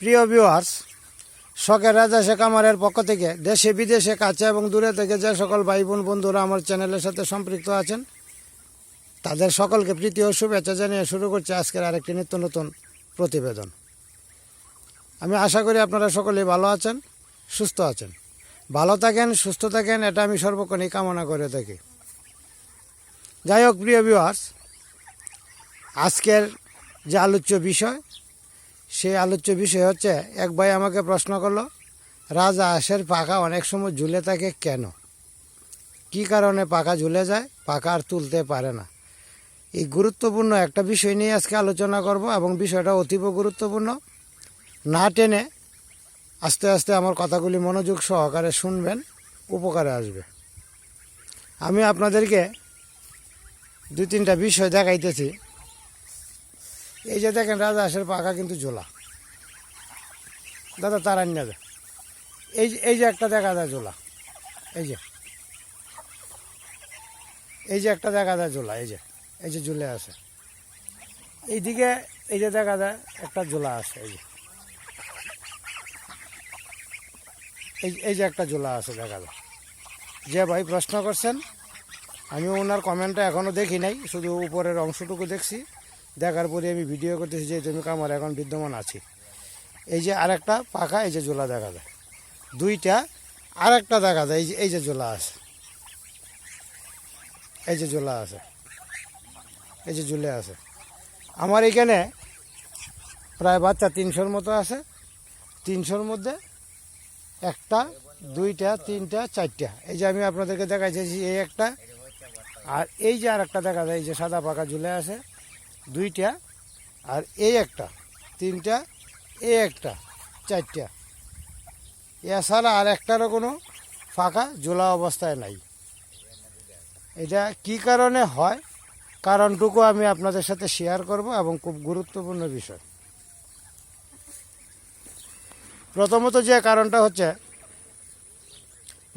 প্রিয় ভিউয়ার্স শখের রাজা শেখ আমারের পক্ষ থেকে দেশে, বিদেশে, কাছে এবং দূরে থেকে যে সকল ভাই বোন বন্ধুরা আমার চ্যানেলের সাথে সম্পৃক্ত আছেন, তাদের সকলকে প্রীতি ও শুভেচ্ছা জানিয়ে শুরু করছে আজকের আরেকটি নিত্য নতুন প্রতিবেদন। আমি আশা করি আপনারা সকলেই ভালো আছেন, সুস্থ আছেন। ভালো থাকেন, সুস্থ থাকেন, এটা আমি সর্বক্ষণই কামনা করে থাকি। যাই হোক, প্রিয় ভিউয়ার্স আজকের যে আলোচ্য বিষয় সেই আলোচ্য বিষয় হচ্ছে, এক ভাই আমাকে প্রশ্ন করল, রাজা হাঁসের পাখা অনেক সময় ঝুলে থাকে কেন? কি কারণে পাখা ঝুলে যায়? পাখা আর তুলতে পারে না। এই গুরুত্বপূর্ণ একটা বিষয় নিয়ে আজকে আলোচনা করব এবং বিষয়টা অতীব গুরুত্বপূর্ণ। না টেনে আস্তে আস্তে আমার কথাগুলি মনোযোগ সহকারে শুনবেন, উপকারে আসবে। আমি আপনাদেরকে দুই তিনটা বিষয় দেখাইতেছি। এই যে দেখেন, রাজা হাঁসের পাখা কিন্তু ঝোলা। দাদা, তার আন্য দে এই যে- এই যে একটা দেখা যায় ঝোলা। এই যে। এই যে একটা দেখা যায় ঝোলা, এই যে। এই যে ঝুলে আছে। এইদিকে এই যে দেখা যায় একটা ঝোলা আছে, এই যে। এই এই যে একটা ঝোলা আছে, দেখা যায়। যে ভাই প্রশ্ন করছেন, আমি ওনার কমেন্টটা এখনও দেখি নাই, শুধু উপরের অংশটুকু দেখছি। দেখার পরে আমি ভিডিও করতেছি যে তুমি আমার এখন বিদ্যমান আছি। এই যে আরেকটা পাখা, এই যে জোলা দেখা যায়। দুইটা আরেকটা দেখা যায়, এই যে এই যে জোলা আছে। এই যে জোলা আছে। এই যে ঝুলে আছে। আমার এখানে প্রায় বাচ্চা তিনশোর মতো আছে। তিনশোর মধ্যে একটা, দুইটা, তিনটা, চারটা। এই যে আমি আপনাদেরকে দেখাইতেছি এই একটা, আর এই যে আর একটা দেখা যায়, এই যে সাদা পাকা ঝুলে আছে। দুইটা আর এই একটা, তিনটা এই একটা, চারটা। এছাড়া আর একটারও কোনো ফাঁকা জোলা অবস্থায় নাই। এটা কি কারণে হয়? কারণটুকু আমি আপনাদের সাথে শেয়ার করব এবং খুব গুরুত্বপূর্ণ বিষয়। প্রথমত যে কারণটা হচ্ছে,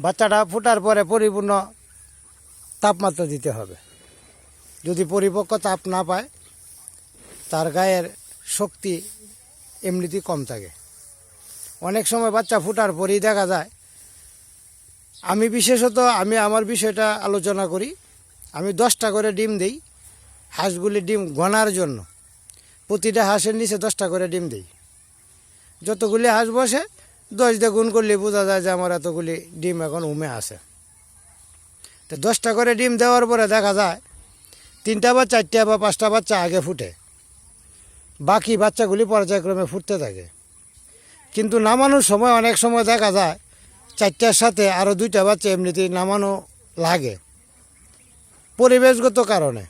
বাচ্চাটা ফোটার পরে পরিপূর্ণ তাপমাত্রা দিতে হবে। যদি পরিপক্ক তাপ না পায়, তার গায়ের শক্তি এমনিতেই কম থাকে। অনেক সময় বাচ্চা ফুটার পরেই দেখা যায়, আমি বিশেষত আমি আমার বিষয়টা আলোচনা করি, আমি দশটা করে ডিম দিই, হাঁসগুলি ডিম গনার জন্য। প্রতিটা হাঁসের নিচে দশটা করে ডিম দিই। যতগুলি হাঁস বসে, দশ দিয়ে গুণ করলে বোঝা যায় যে আমার এতগুলি ডিম এখন উমে আছে। তো দশটা করে ডিম দেওয়ার পরে দেখা যায়, তিনটা বা চারটা বা পাঁচটা বাচ্চা আগে ফুটে। বাকি বাচ্চাগুলি পর্যায়ক্রমে ফুটতে থাকে। কিন্তু নামানোর সময় অনেক সময় দেখা যায়, চারটার সাথে আরও দুইটা বাচ্চা এমনিতেই নামানো লাগে। পরিবেশগত কারণে।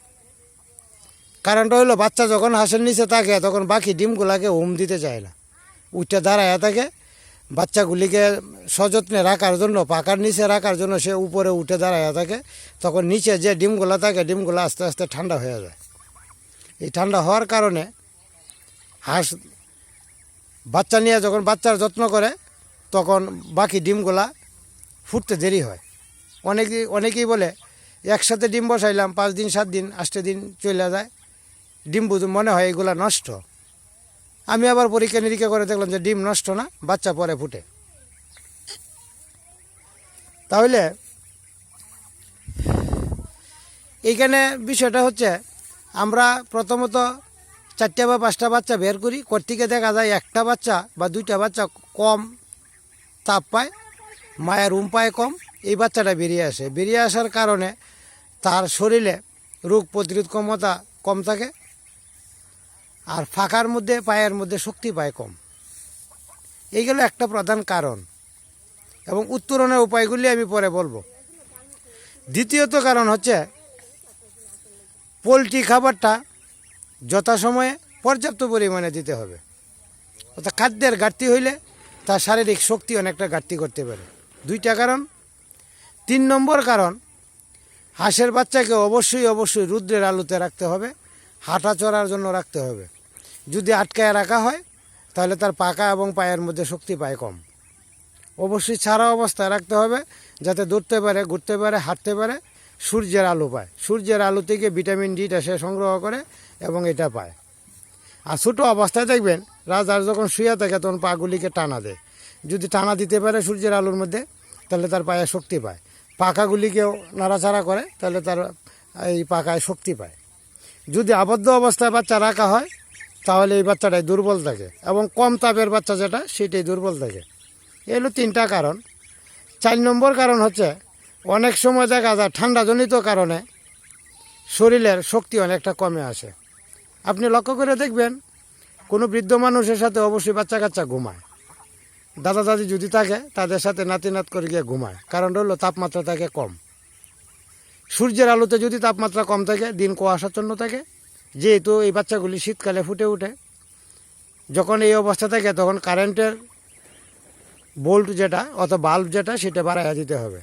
কারণটা হলো, বাচ্চা যখন হাঁসের নিচে থাকে, তখন বাকি ডিমগুলাকে উম দিতে চায় না। উঠে দাঁড়ায় থাকে, বাচ্চাগুলিকে সযত্নে রাখার জন্য পাকার নিচে রাখার জন্য সে উপরে উঠে দাঁড়ায় থাকে, তখন নিচে যে ডিমগুলো থাকে, ডিমগুলো আস্তে আস্তে ঠান্ডা হয়ে যায়। এই ঠান্ডা হওয়ার কারণে হাঁস বাচ্চা নিয়ে যখন বাচ্চার যত্ন করে, তখন বাকি ডিমগুলা ফুটতে দেরি হয়। অনেকেই অনেকেই বলে, একসাথে ডিম বসাইলাম, পাঁচ দিন, সাত দিন আটটা দিন চলে যায়। ডিম বুঝ মনে হয় এগুলা নষ্ট। আমি আবার পরীক্ষা নিরীক্ষা করে দেখলাম যে ডিম নষ্ট না, বাচ্চা পরে ফুটে। তাহলে এইখানে বিষয়টা হচ্ছে, আমরা প্রথমত চারটা বা পাঁচটা বাচ্চা বের করি, কর্তিকে দেখা যায় একটা বাচ্চা বা দুইটা বাচ্চা কম তাপ পায়, মায়ের উম পায় কম, এই বাচ্চাটা বেরিয়ে আসে। বেরিয়ে আসার কারণে তার শরীরে রোগ প্রতিরোধ ক্ষমতা কম থাকে আর ফাঁকার মধ্যে, পায়ের মধ্যে শক্তি পায় কম। এইগুলো একটা প্রধান কারণ এবং উত্তরণের উপায়গুলি আমি পরে বলব। দ্বিতীয়ত কারণ হচ্ছে, পোলট্রি খাবারটা যথাসময়ে পর্যাপ্ত পরিমাণে দিতে হবে। অর্থাৎ খাদ্যের ঘাটতি হইলে তার শারীরিক শক্তি অনেকটা ঘাটতি করতে পারে। দুইটা কারণ। তিন নম্বর কারণ, হাঁসের বাচ্চাকে অবশ্যই অবশ্যই রুদ্রের আলোতে রাখতে হবে, হাঁটা চড়ার জন্য রাখতে হবে। যদি আটকায় রাখা হয়, তাহলে তার পাকা এবং পায়ের মধ্যে শক্তি পায় কম। অবশ্যই ছাড়া অবস্থায় রাখতে হবে, যাতে দৌড়তে পারে, ঘুরতে পারে, হাঁটতে পারে, সূর্যের আলো পায়। সূর্যের আলো থেকে ভিটামিন ডিটা সে সংগ্রহ করে এবং এটা পায়। আর ছোটো অবস্থায় দেখবেন, রাজার যখন শুয়ে থাকে তখন পাগুলিকে টানা দেয়। যদি টানা দিতে পারে সূর্যের আলোর মধ্যে, তাহলে তার পায়ে শক্তি পায়। পাখাগুলিকেও নাড়াচাড়া করে, তাহলে তার এই পাকায় শক্তি পায়। যদি আবদ্ধ অবস্থায় বাচ্চা রাখা হয়, তাহলে এই বাচ্চাটাই দুর্বল থাকে এবং কম তাপের বাচ্চা যেটা, সেটাই দুর্বল থাকে। এই হলো তিনটা কারণ। চার নম্বর কারণ হচ্ছে, অনেক সময় দেখা যায় ঠান্ডাজনিত কারণে শরীরের শক্তি অনেকটা কমে আসে। আপনি লক্ষ্য করে দেখবেন, কোনো বৃদ্ধ মানুষের সাথে অবশ্যই বাচ্চা কাচ্চা ঘুমায়। দাদা দাদি যদি থাকে, তাদের সাথে নাতি নাত করে গিয়ে ঘুমায়, কারণ হলো তাপমাত্রা থাকে কম। সূর্যের আলোতে যদি তাপমাত্রা কম থাকে, দিন কুয়াশাচ্ছন্ন থাকে, যেহেতু এই বাচ্চাগুলি শীতকালে ফুটে ওঠে, যখন এই অবস্থা থাকে, তখন কারেন্টের বোল্ট যেটা অত বাল্ব যেটা, সেটা বাড়াইয়া দিতে হবে।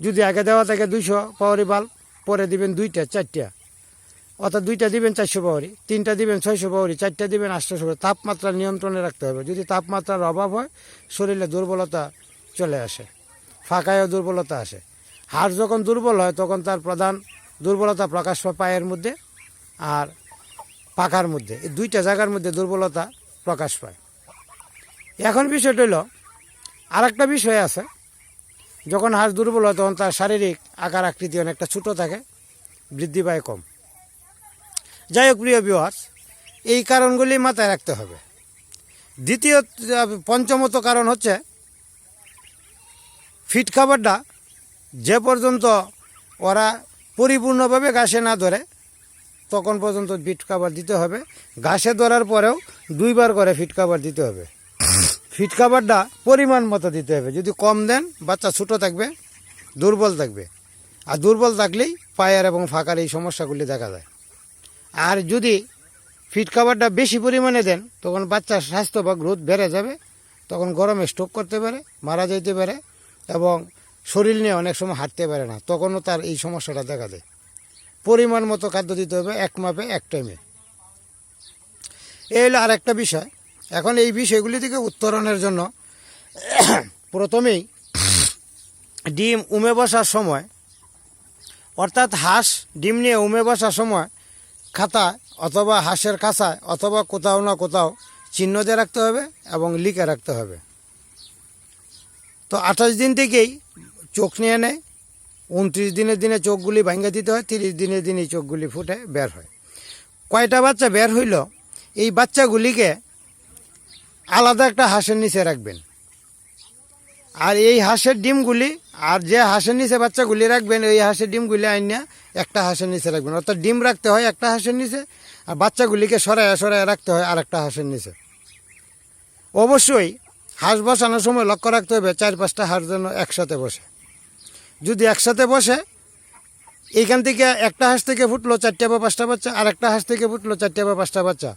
যদি আগে দেওয়া থাকে দুইশো পাওয়ারি বাল্ব, পরে দিবেন দুইটা, চারটা। অর্থাৎ দুইটা দিবেন চারশো পাওয়ারি তিনটা দিবেন ছয়শো পাওয়ারি চারটা দিবেন আটশোশো পাওয়ারি তাপমাত্রা নিয়ন্ত্রণে রাখতে হবে। যদি তাপমাত্রার অভাব হয়, শরীরে দুর্বলতা চলে আসে, ফাঁকায়ও দুর্বলতা আসে। হাড় যখন দুর্বল হয়, তখন তার প্রধান দুর্বলতা প্রকাশ পায় পায়ের মধ্যে আর পাখার মধ্যে। এই দুইটা জায়গার মধ্যে দুর্বলতা প্রকাশ পায়। এখন বিষয়টা হলো আর একটা বিষয় আছে, যখন হাড় দুর্বল হয়, তখন তার শারীরিক আকার আকৃতি অনেকটা ছোটো থাকে, বৃদ্ধি পায় কম। যাই হোক, প্রিয় বিহার এই কারণগুলি মাথায় রাখতে হবে। দ্বিতীয় পঞ্চমত কারণ হচ্ছে, ফিট খাবারটা যে পর্যন্ত ওরা পরিপূর্ণভাবে ঘাসে না ধরে, তখন পর্যন্ত ফিট খাবার দিতে হবে। ঘাসে ধরার পরেও দুইবার করে ফিট খাবার দিতে হবে। ফিট খাবারটা পরিমাণ মতো দিতে হবে। যদি কম দেন, বাচ্চা ছোটো থাকবে, দুর্বল থাকবে। আর দুর্বল থাকলেই পায়ের এবং ফাঁকার এই সমস্যাগুলি দেখা যায় আর যদি ফিট খাবারটা বেশি পরিমাণে দেন, তখন বাচ্চার স্বাস্থ্য বা গ্রোথ বেড়ে যাবে, তখন গরমে স্ট্রোক করতে পারে, মারা যেতে পারে এবং শরীর নিয়ে অনেক সময় হাঁটতে পারে না। তখনও তার এই সমস্যাটা দেখা দেয়। পরিমাণ মতো খাদ্য দিতে হবে এক মাপে, এক টাইমে এই হলো আর একটা বিষয়। এখন এই বিষয়গুলি থেকে উত্তরণের জন্য প্রথমেই ডিম উমে বসার সময়, অর্থাৎ হাঁস ডিম নিয়ে উমে বসার সময় খাতা অথবা হাঁসের কাঁচায় অথবা কোথাও না কোথাও চিহ্ন দিয়ে রাখতে হবে এবং লিখে রাখতে হবে। তো আঠাশ দিন থেকেই চোখ নিয়ে নেয়, উনত্রিশ দিনের দিনে চোখগুলি ভাঙ্গা দিতে হয়, তিরিশ দিনের দিনে চোখগুলি ফুটে, বের হয়। কয়টা বাচ্চা বের হইল? এই বাচ্চাগুলিকে আলাদা একটা হাঁসের নিচে রাখবেন। আর এই হাঁসের ডিমগুলি, আর যে হাঁসের নিচে বাচ্চাগুলি রাখবেন, এই হাঁসের ডিমগুলি আইনা একটা হাঁসের নিচে রাখবেন। অর্থাৎ ডিম রাখতে হয় একটা হাঁসের নিচে, আর বাচ্চাগুলিকে সরায় সরায় রাখতে হয় আর একটা হাঁসের নিচে। অবশ্যই হাঁস বসানোর সময় লক্ষ্য রাখতে হবে চার পাঁচটা হাঁস যেন একসাথে বসে। যদি একসাথে বসে এইখান থেকে একটা হাঁস থেকে ফুটলো চারটা বা পাঁচটা বাচ্চা, আর একটা হাঁস থেকে ফুটলো চারটা বা পাঁচটা বাচ্চা।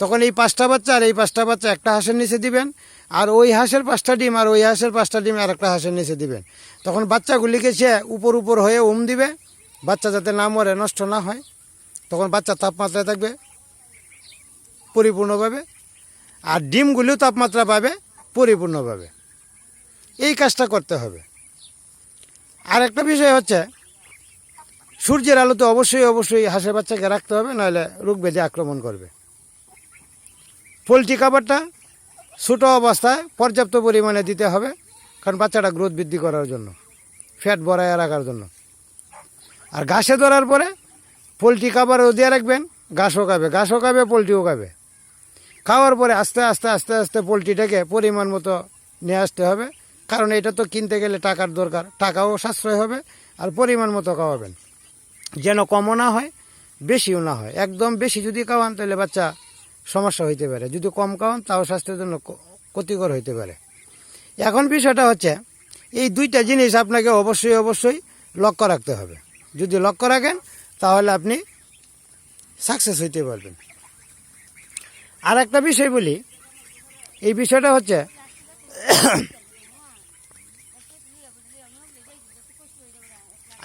তখন এই পাঁচটা বাচ্চা আর এই পাঁচটা বাচ্চা একটা হাঁসের নিচে দিবেন, আর ওই হাঁসের পাঁচটা ডিম আর ওই হাঁসের পাঁচটা ডিম আর একটা হাঁসের নিচে দিবেন। তখন বাচ্চাগুলিকে সে উপর উপর হয়ে উম দিবে, বাচ্চা যাতে না মরে, নষ্ট না হয়। তখন বাচ্চা তাপমাত্রায় থাকবে পরিপূর্ণভাবে, আর ডিমগুলিও তাপমাত্রা পাবে পরিপূর্ণভাবে। এই কাজটা করতে হবে। আর একটা বিষয় হচ্ছে সূর্যের আলোতে অবশ্যই অবশ্যই হাঁসের বাচ্চাকে রাখতে হবে, নাহলে রোগ বেঁধে আক্রমণ করবে। পোলট্রি খাবারটা ছোটো অবস্থায় পর্যাপ্ত পরিমাণে দিতে হবে, কারণ বাচ্চাটা গ্রোথ বৃদ্ধি করার জন্য ফ্যাট বড়ায় রাখার জন্য। আর ঘাসে ধরার পরে পোলট্রি খাবারও দিয়ে রাখবেন, ঘাসও খাবে ঘাসও খাবে, পোলট্রিও খাবে। খাওয়ার পরে আস্তে আস্তে আস্তে আস্তে পোলট্রিটাকে পরিমাণ মতো নিয়ে আসতে হবে, কারণ এটা তো কিনতে গেলে টাকার দরকার, টাকাও সাশ্রয় হবে, আর পরিমাণ মতো খাওয়াবেন। যেন কমও না হয়, বেশিও না হয়। একদম বেশি যদি খাওয়ান, তাহলে বাচ্চা সমস্যা হইতে পারে। যদি কম খাওয়ান, তাও স্বাস্থ্যের জন্য ক্ষতিকর হইতে পারে। এখন বিষয়টা হচ্ছে, এই দুইটা জিনিস আপনাকে অবশ্যই অবশ্যই লক্ষ্য রাখতে হবে। যদি লক্ষ্য রাখেন, তাহলে আপনি সাকসেস হইতে পারবেন। আর একটা বিষয় বলি, এই বিষয়টা হচ্ছে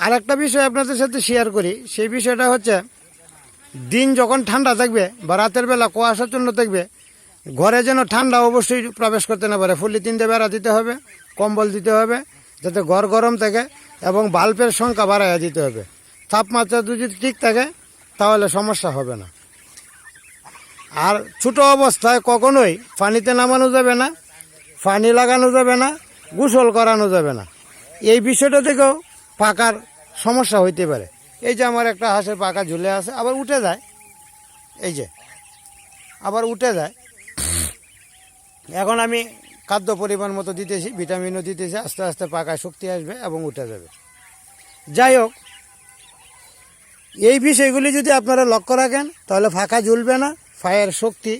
আর একটা বিষয় আপনাদের সাথে শেয়ার করি। সেই বিষয়টা হচ্ছে, দিন যখন ঠান্ডা থাকবে বা রাতের বেলা কুয়াশাচ্ছন্ন থাকবে, ঘরে যেন ঠান্ডা অবশ্যই প্রবেশ করতে না পারে। ফুলি তিনটে বেড়া দিতে হবে, কম্বল দিতে হবে, যাতে ঘর গরম থাকে এবং বাল্বের সংখ্যা বাড়াইয়া দিতে হবে। তাপমাত্রা যদি ঠিক থাকে, তাহলে সমস্যা হবে না। আর ছোট অবস্থায় কখনোই পানিতে নামানো যাবে না, পানি লাগানো যাবে না, গোসল করানো যাবে না। এই বিষয়টা থেকেও পাকার সমস্যা হইতে পারে। এই যে আমার একটা হাঁসের পাকা ঝুলে আছে, আবার উঠে যায়। এই যে, আবার উঠে যায়। এখন আমি খাদ্য পরিমাণ মতো দিতেছি, ভিটামিনও দিতেছি, আস্তে আস্তে পাকায় শক্তি আসবে এবং উঠে যাবে। যাই হোক, এই বিষয়গুলি যদি আপনারা লক্ষ্য রাখেন, তাহলে ফাঁকা ঝুলবে না, ফায়ের শক্তি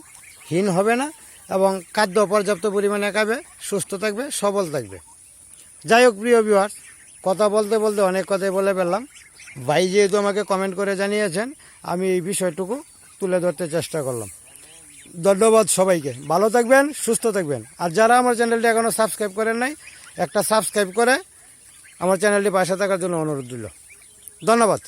হীন হবে না, এবং খাদ্য পর্যাপ্ত পরিমাণে খাবে, সুস্থ থাকবে, সবল থাকবে। যাই হোক, প্রিয় বিহার কথা বলতে বলতে অনেক কথাই বলে ফেললাম। ভাই যেহেতু আমাকে কমেন্ট করে জানিয়েছেন, আমি এই বিষয়টুকু তুলে ধরতে চেষ্টা করলাম। ধন্যবাদ সবাইকে। ভালো থাকবেন, সুস্থ থাকবেন। আর যারা আমার চ্যানেলটি এখনও সাবস্ক্রাইব করেন নাই, একটা সাবস্ক্রাইব করে আমার চ্যানেলটি পাশে থাকার জন্য অনুরোধ দিল ধন্যবাদ।